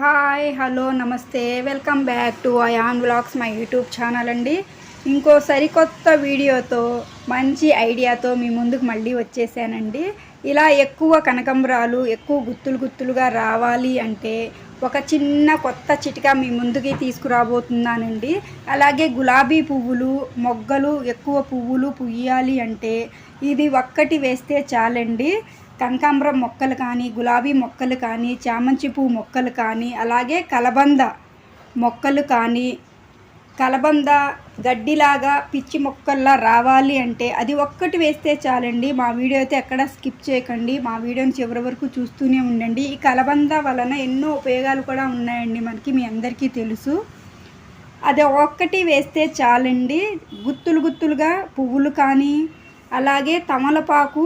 Hi hello నమస్తే. Welcome back to Ayaan vlogs my YouTube channel అండి. ఇంకో సరికొత్త వీడియోతో మంచి ఐడియాతో మీ ముందుకు మళ్ళీ వచ్చేసానండి. ఇలా ఎక్కువ కనకంబరాలు ఎక్కువ గుత్తులు గుత్తులుగా రావాలి అంటే ఒక చిన్న కొత్త చిటికా మీ ముందుకి తీసుకురాబోతున్నానండి. అలాగే గులాబీ పువ్వులు మొగ్గలు ఎక్కువ పువ్వులు పుయ్యాలి అంటే ఇది ఒక్కటి వేస్తే చాలండి. కనకాంబరం మొక్కలు కానీ గులాబీ మొక్కలు కానీ చామంతి పువ్వు మొక్కలు కానీ అలాగే కలబంద మొక్కలు కానీ కలబంద గడ్డిలాగా పిచ్చి మొక్కల్లా రావాలి అంటే అది ఒక్కటి వేస్తే చాలండి. మా వీడియో అయితే ఎక్కడ స్కిప్ చేయకండి. మా వీడియోని చివరి వరకు చూస్తూనే ఉండండి. ఈ కలబంద వలన ఎన్నో ఉపయోగాలు కూడా ఉన్నాయండి మనకి మీ అందరికీ తెలుసు. అది ఒక్కటి వేస్తే చాలండి. గుత్తులు గుత్తులుగా పువ్వులు కానీ అలాగే తమలపాకు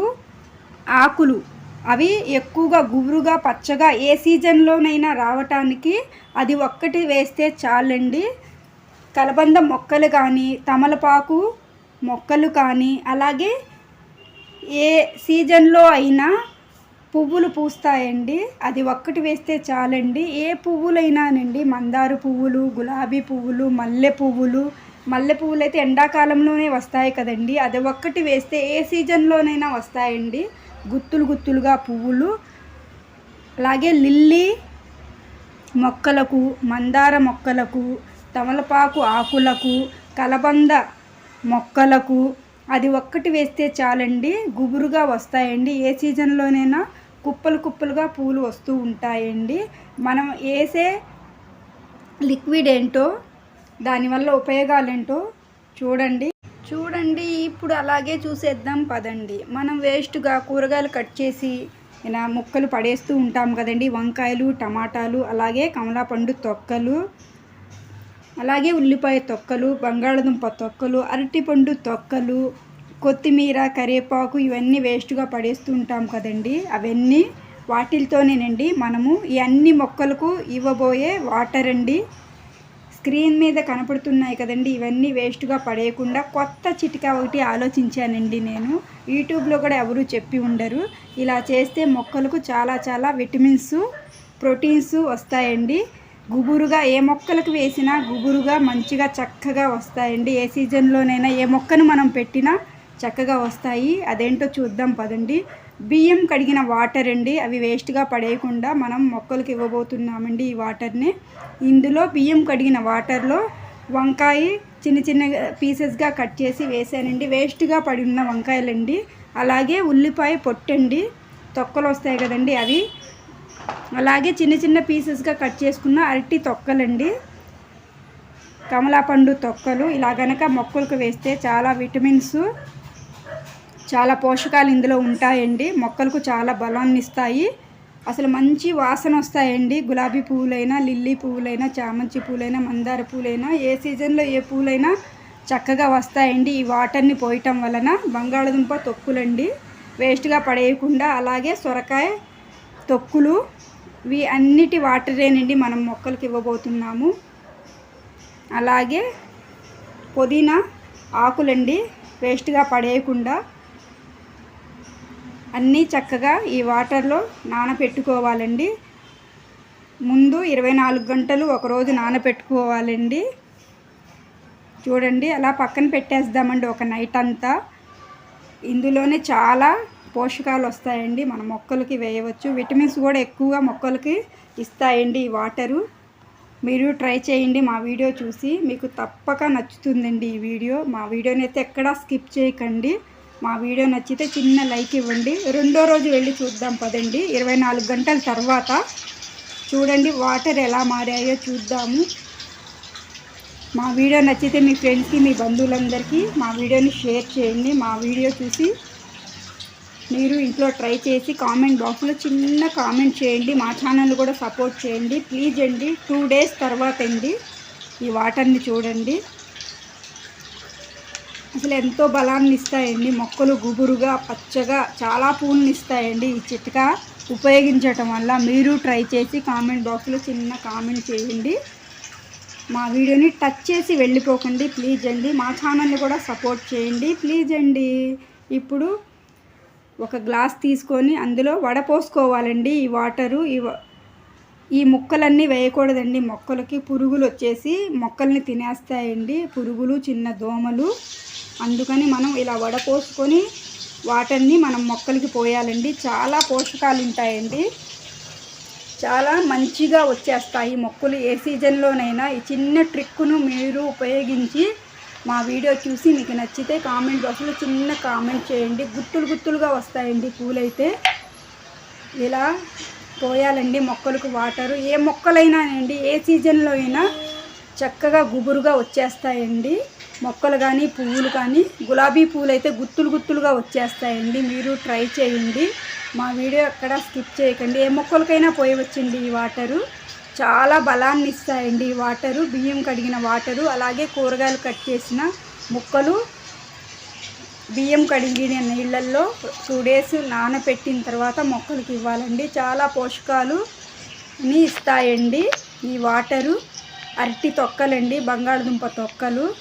ఆకులు. అవి ఎక్కువగా గుబురుగా పచ్చగా ఏ సీజన్లోనైనా రావటానికి అది ఒక్కటి వేస్తే చాలండి. కలబంద మొక్కలు కానీ తమలపాకు మొక్కలు కానీ అలాగే ఏ సీజన్లో అయినా పువ్వులు పూస్తాయండి. అది ఒక్కటి వేస్తే చాలండి. ఏ పువ్వులైనానండి? మందార పువ్వులు గులాబీ పువ్వులు మల్లె పువ్వులు. మల్లె పువ్వులు అయితే ఎండాకాలంలోనే వస్తాయి కదండి. అది ఒక్కటి వేస్తే ఏ సీజన్లోనైనా వస్తాయండి. గుత్తులు గుత్తులుగా పువ్వులు. అలాగే లిల్లీ మొక్కలకు మందార మొక్కలకు తమలపాకు ఆకులకు కలబంద మొక్కలకు. అది ఒక్కటి వేస్తే చాలండి గుబురుగా వస్తాయండి. ఏ సీజన్లోనైనా కుప్పలు కుప్పలుగా పూలు వస్తూ ఉంటాయండి. మనం వేసే లిక్విడ్ ఏంటో దానివల్ల ఉపయోగాలు ఏంటో చూడండి. చూడండి ఇప్పుడు అలాగే చూసేద్దాం పదండి. మనం వేస్ట్గా కూరగాయలు కట్ చేసి ఇలా ముక్కలు పడేస్తూ ఉంటాం కదండి. వంకాయలు టమాటాలు అలాగే కమలాపండు తొక్కలు అలాగే ఉల్లిపాయ తొక్కలు బంగాళదుంప తొక్కలు అరటిపండు తొక్కలు కొత్తిమీర కరివేపాకు ఇవన్నీ వేస్ట్గా పడేస్తూ ఉంటాం కదండి. అవన్నీ వాటిలతోనేనండి మనము ఈ అన్ని మొక్కలకు ఇవ్వబోయే వాటర్ అండి స్క్రీన్ మీద కనపడుతున్నాయి కదండి. ఇవన్నీ వేస్ట్గా పడేయకుండా కొత్త చిటికా ఒకటి ఆలోచించానండి నేను. యూట్యూబ్లో కూడా ఎవరు చెప్పి ఉండరు. ఇలా చేస్తే మొక్కలకు చాలా చాలా విటమిన్స్ ప్రోటీన్స్ వస్తాయండి. గుబురుగా ఏ మొక్కలకు వేసినా గుబురుగా మంచిగా చక్కగా వస్తాయండి. ఏ సీజన్లోనైనా ఏ మొక్కను మనం పెట్టినా చక్కగా వస్తాయి. అదేంటో చూద్దాం పదండి. బియ్యం కడిగిన వాటర్ అండి అవి వేస్ట్గా పడేయకుండా మనం మొక్కలకు ఇవ్వబోతున్నామండి ఈ వాటర్ని ఇందులో బియ్యం కడిగిన వాటర్లో వంకాయ చిన్న చిన్న పీసెస్గా కట్ చేసి వేసానండి. వేస్ట్గా పడి ఉన్న వంకాయలండి. అలాగే ఉల్లిపాయ పొట్టండి తొక్కలు వస్తాయి కదండి అవి. అలాగే చిన్న చిన్న పీసెస్గా కట్ చేసుకున్న అరటి తొక్కలండి. కమలాపండు తొక్కలు ఇలా గనక మొక్కలకు వేస్తే చాలా విటమిన్స్ చాలా పోషకాలు ఇందులో ఉంటాయండి. మొక్కలకు చాలా బలాన్ని ఇస్తాయి అసలు మంచి వాసన వస్తాయండి. గులాబీ పువ్వులైనా లిల్లీ పువ్వులైనా చామంతి పువ్వులైనా మందార పువ్వులైనా ఏ సీజన్లో ఏ పువ్వులైనా చక్కగా వస్తాయండి. ఈ వాటర్ని పోయటం వలన బంగాళదుంప తొక్కులండి. వేస్ట్గా పడేయకుండా అలాగే సొరకాయ తొక్కులు ఇవి అన్నిటి వాటరేనండి మనం మొక్కలకి ఇవ్వబోతున్నాము. అలాగే పుదీనా ఆకులండి. వేస్ట్గా పడేయకుండా అన్నీ చక్కగా ఈ వాటర్లో నానపెట్టుకోవాలండి. ముందు ఇరవై నాలుగు గంటలు ఒకరోజు నానపెట్టుకోవాలండి. చూడండి అలా పక్కన పెట్టేద్దామండి ఒక నైట్ అంతా. ఇందులోనే చాలా పోషకాలు వస్తాయండి. మన మొక్కలకి వేయవచ్చు. విటమిన్స్ కూడా ఎక్కువగా మొక్కలకి ఇస్తాయండి ఈ వాటరు. మీరు ట్రై చేయండి మా వీడియో చూసి. మీకు తప్పక నచ్చుతుందండి ఈ వీడియో. మా వీడియోని అయితే ఎక్కడా స్కిప్ చేయకండి. మా వీడియో నచ్చితే చిన్న లైక్ ఇవ్వండి. రెండో రోజు వెళ్ళి చూద్దాం పదండి. ఇరవై నాలుగు గంటల తర్వాత చూడండి వాటర్ ఎలా మారాయో చూద్దాము. మా వీడియో నచ్చితే మీ ఫ్రెండ్స్కి మీ బంధువులందరికీ మా వీడియోని షేర్ చేయండి. మా వీడియో చూసి మీరు ఇంట్లో ట్రై చేసి కామెంట్ బాక్స్లో చిన్న కామెంట్ చేయండి. మా ఛానల్ కూడా సపోర్ట్ చేయండి. ప్లీజ్ అండి టూ డేస్ తర్వాత అండి ఈ వాటర్ని చూడండి. అసలు ఎంతో బలాన్ని ఇస్తాయండి. మొక్కలు గుబురుగా పచ్చగా చాలా పూలను ఇస్తాయండి ఈ చిట్కా. ఉపయోగించటం వల్ల మీరు ట్రై చేసి కామెంట్ బాక్స్లో చిన్న కామెంట్ చేయండి. మా వీడియోని టచ్ చేసి వెళ్ళిపోకండి. ప్లీజ్ అండి మా ఛానల్ని కూడా సపోర్ట్ చేయండి. ప్లీజ్ అండి. ఇప్పుడు ఒక గ్లాస్ తీసుకొని అందులో వడపోసుకోవాలండి ఈ వాటరు ఈ ఈ ముక్కలన్నీ వేయకూడదండి. మొక్కలకి పురుగులు వచ్చేసి మొక్కల్ని తినేస్తాయండి. పురుగులు చిన్న దోమలు. అందుకని మనం ఇలా వడపోసుకొని వాటర్ని మనం మొక్కలకి పోయాలండి. చాలా పోషకాలు ఉంటాయండి. చాలా మంచిగా వచ్చేస్తాయి మొక్కలు. ఏ సీజన్లోనైనా ఈ చిన్న ట్రిక్కును మీరు ఉపయోగించి మా వీడియో చూసి మీకు నచ్చితే కామెంట్ బాక్స్లో చిన్న కామెంట్ చేయండి. గుత్తులు గుత్తులుగా వస్తాయండి పూలైతే. ఇలా పోయాలండి మొక్కలకు వాటరు. ఏ మొక్కలైనా అండి ఏ సీజన్లో అయినా చక్కగా గుబురుగా వచ్చేస్తాయండి. మొక్కలు కానీ పువ్వులు కానీ గులాబీ పువ్వులు అయితే గుత్తులు గుత్తులుగా వచ్చేస్తాయండి. మీరు ట్రై చేయండి. మా వీడియో ఎక్కడ స్కిప్ చేయకండి. ఏ మొక్కలకైనా పోయవచ్చండి ఈ వాటరు. చాలా బలాన్ని ఇస్తాయండి ఈ వాటరు. బియ్యం కడిగిన వాటరు అలాగే కూరగాయలు కట్ చేసిన ముక్కలు బియ్యం కడిగిన నీళ్ళల్లో టూ డేస్ నానబెట్టిన తర్వాత మొక్కలకి ఇవ్వాలండి. చాలా పోషకాలు ఇస్తాయండి ఈ వాటరు. అరటి తొక్కలండి బంగాళదుంప తొక్కలు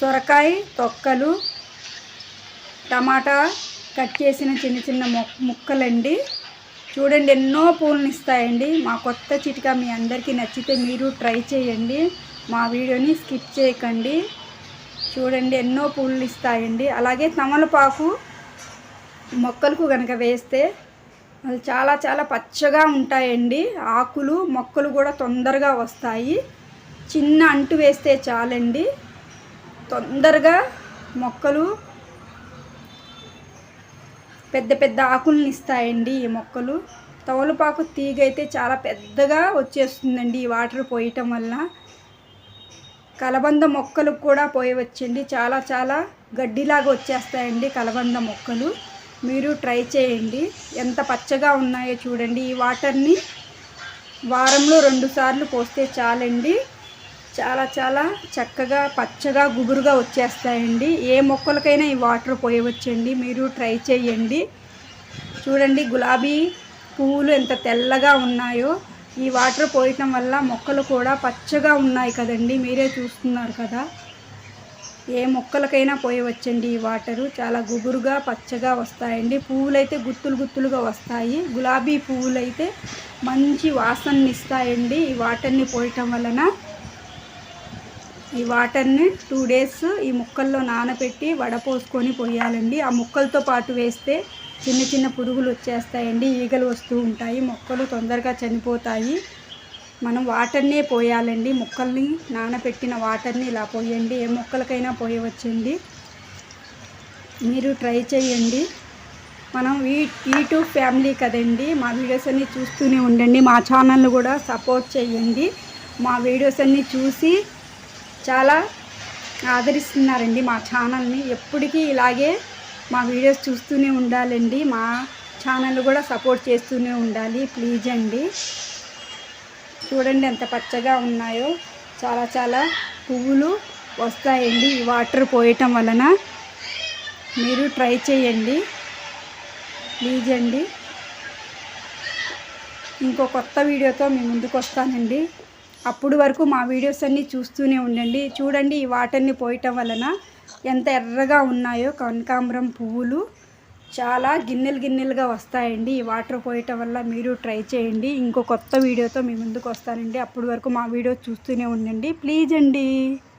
సొరకాయ తొక్కలు టమాటా కట్ చేసిన చిన్న చిన్న ముక్కలండి. చూడండి ఎన్నో పూలను ఇస్తాయండి. మా కొత్త చిటికా మీ అందరికీ నచ్చితే మీరు ట్రై చేయండి. మా వీడియోని స్కిప్ చేయకండి. చూడండి ఎన్నో పూలు ఇస్తాయండి. అలాగే తమలపాకు మొక్కలకు కనుక వేస్తే అది చాలా చాలా పచ్చగా ఉంటాయండి. ఆకులు మొక్కలు కూడా తొందరగా వస్తాయి. చిన్న అంటు వేస్తే చాలండి. తొందరగా మొక్కలు పెద్ద పెద్ద ఆకులను ఇస్తాయండి ఈ మొక్కలు. తవలపాకు తీగ అయితే చాలా పెద్దగా వచ్చేస్తుందండి ఈ వాటర్ పోయటం వల్ల కలబంద మొక్కలు కూడా పోయవచ్చండి. చాలా చాలా గడ్డిలాగా వచ్చేస్తాయండి కలబంద మొక్కలు. మీరు ట్రై చేయండి. ఎంత పచ్చగా ఉన్నాయో చూడండి. ఈ వాటర్ని వారంలో రెండు సార్లు పోస్తే చాలండి. చాలా చాలా చక్కగా పచ్చగా గుబురుగా వచ్చేస్తాయండి. ఏ మొక్కలకైనా ఈ వాటర్ పోయవచ్చండి. మీరు ట్రై చేయండి చూడండి గులాబీ పువ్వులు ఎంత తెల్లగా ఉన్నాయో. ఈ వాటర్ పోయటం వల్ల మొక్కలు కూడా పచ్చగా ఉన్నాయి కదండి. మీరే చూస్తున్నారు కదా. ఏ మొక్కలకైనా పోయవచ్చండి ఈ వాటరు. చాలా గుబురుగా పచ్చగా వస్తాయండి. పువ్వులైతే గుత్తులు గుత్తులుగా వస్తాయి. గులాబీ పువ్వులైతే మంచి వాసనని ఇస్తాయండి ఈ వాటర్ని పోయటం వలన. ఈ వాటర్ని టూ డేస్ ఈ ముక్కల్లో నానబెట్టి వడపోసుకొని పోయాలండి. ఆ ముక్కలతో పాటు వేస్తే చిన్న చిన్న పురుగులు వచ్చేస్తాయండి. ఈగలు వస్తూ ఉంటాయి. మొక్కలు తొందరగా చనిపోతాయి. మనం వాటర్నే పోయాలండి. మొక్కల్ని నానబెట్టిన వాటర్ని ఇలా పోయండి. ఏ మొక్కలకైనా పోయవచ్చండి. మీరు ట్రై చేయండి. మనం ఈ యూట్యూబ్ ఫ్యామిలీ కదండి. మా వీడియోస్ అన్నీ చూస్తూనే ఉండండి. మా ఛానల్ని కూడా సపోర్ట్ చేయండి. మా వీడియోస్ అన్నీ చూసి చాలా ఆదరిస్తున్నారండి మా ఛానల్ని. ఎప్పటికీ ఇలాగే మా వీడియోస్ చూస్తూనే ఉండాలండి. మా ఛానల్ కూడా సపోర్ట్ చేస్తూనే ఉండాలి. ప్లీజ్ అండి. చూడండి ఎంత పచ్చగా ఉన్నాయో. చాలా చాలా పువ్వులు వస్తాయండి ఈ వాటర్ పోయటం వలన. మీరు ట్రై చేయండి. ప్లీజ్ అండి. ఇంకో కొత్త వీడియోతో మీ ముందుకు వస్తానండి అప్పుడు వరకు మా వీడియోస్ అన్నీ చూస్తూనే ఉండండి. చూడండి ఈ వాటర్ని పోయటం వలన ఎంత ఎర్రగా ఉన్నాయో కనకాంబరం పువ్వులు. చాలా గిన్నెలు గిన్నెలుగా వస్తాయండి. ఈ వాటర్ పోయటం వల్ల మీరు ట్రై చేయండి. ఇంకో కొత్త వీడియోతో మీ ముందుకు వస్తానండి. అప్పటి వరకు మా వీడియో చూస్తూనే ఉండండి. ప్లీజ్ అండి.